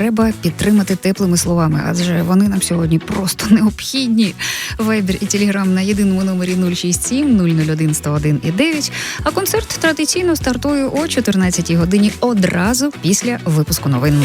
треба підтримати теплими словами, адже вони нам сьогодні просто необхідні. Вайбер і телеграм на єдиному номері 067 001 101 і 9. А концерт традиційно стартує о 14 годині одразу після випуску новин.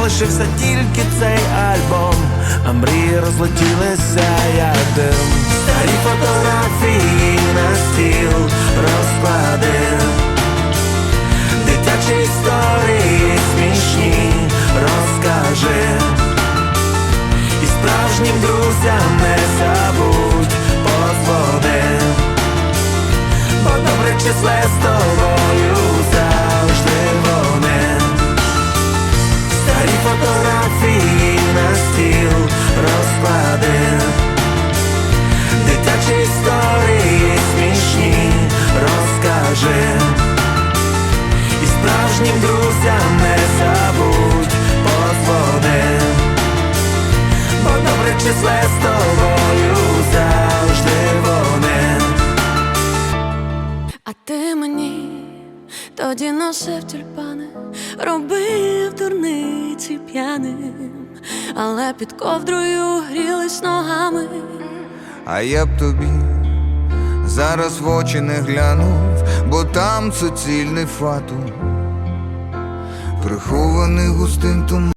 А залишився тільки цей альбом, а мрії розлетілися як дим. Старі фотографії на стіл розкладив. Дитячі історії смішні розкажи І справжнім друзям не забудь подзвони Бо добре числе з числе з тобою завжди вони А ти мені тоді носив тюльпани, робив дурниці п'яним, але під ковдрою грілись ногами. А я б тобі зараз в очі не глянув, бо там суцільний фатум, прихований густим туманом.